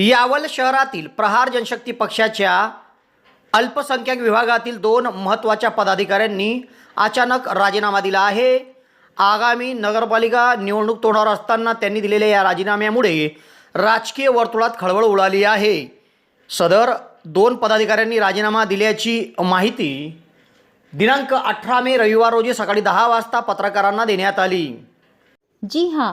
यावल शहरातील प्रहार जनशक्ती पक्षाच्या अल्पसंख्याक विभागातील दोन महत्त्वाच्या पदाधिकाऱ्यांनी अचानक राजीनामा दिला आहे. आगामी नगरपालिका निवडणूक तोंडावर असताना त्यांनी दिलेल्या या राजीनाम्यामुळे राजकीय वर्तुळात खळबळ उडाली आहे. सदर दोन पदाधिकाऱ्यांनी राजीनामा दिल्याची माहिती दिनांक अठरा मे रविवार रोजी सकाळी दहा वाजता पत्रकारांना देण्यात आली. जी हां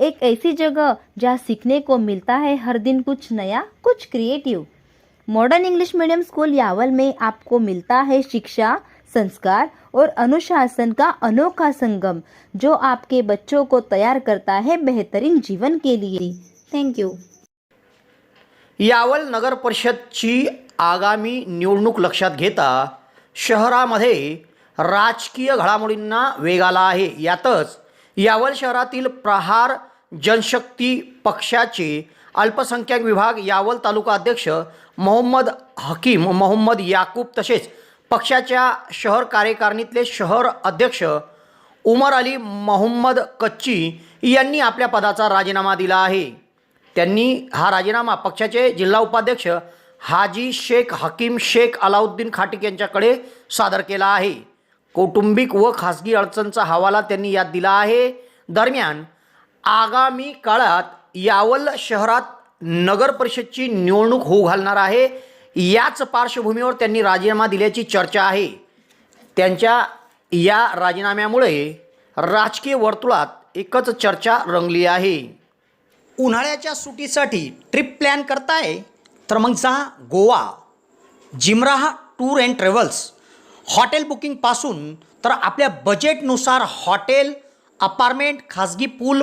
एक ऐसी जगह जहाँ सीखने को मिलता है हर दिन कुछ नया कुछ creative modern English medium school Yawal में आपको मिलता है शिक्षा संस्कार और अनुशासन का अनोखा संगम जो आपके बच्चों को तैयार करता है बेहतरीन जीवन के लिए. थैंक यू यावल नगर परिषदची आगामी निवडणूक लक्षात घेता शहरामध्ये राजकीय घडामोडींना वेग आला आहे. यातच यावल शहरातील प्रहार जनशक्ती पक्षाचे अल्पसंख्याक विभाग यावल तालुका अध्यक्ष मोहम्मद हकीम मोहम्मद याकूब तसेच पक्षाच्या शहर कार्यकारिणीतले शहर अध्यक्ष उमर अली मोहम्मद कच्ची यांनी आपल्या पदाचा राजीनामा दिला आहे. त्यांनी हा राजीनामा पक्षाचे जिल्हा उपाध्यक्ष हाजी शेख हकीम शेख अलाउद्दीन खाटिक यांच्याकडे सादर केला आहे. कौटुंबिक व खासगी अडचणचा हवाला त्यांनी यात दिला आहे. दरम्यान आगामी काळात यावल शहरात नगर परिषदची निवडणूक होऊ घालणार आहे. याच पार्श्वभूमीवर त्यांनी राजीनामा दिल्याची चर्चा आहे. त्यांच्या या राजीनाम्यामुळे राजकीय वर्तुळात एकच चर्चा रंगली आहे. उन्हाळ्याच्या सुटीसाठी ट्रिप प्लॅन करताय? तर मग जा Goa. Jimraha tour and travels. Hotel बुकिंगपासून तर आपल्या बजेटनुसार हॉटेल अपार्टमेंट खाजगी pool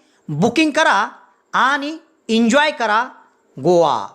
बुकिंग करा आणि एन्जॉय करा गोवा.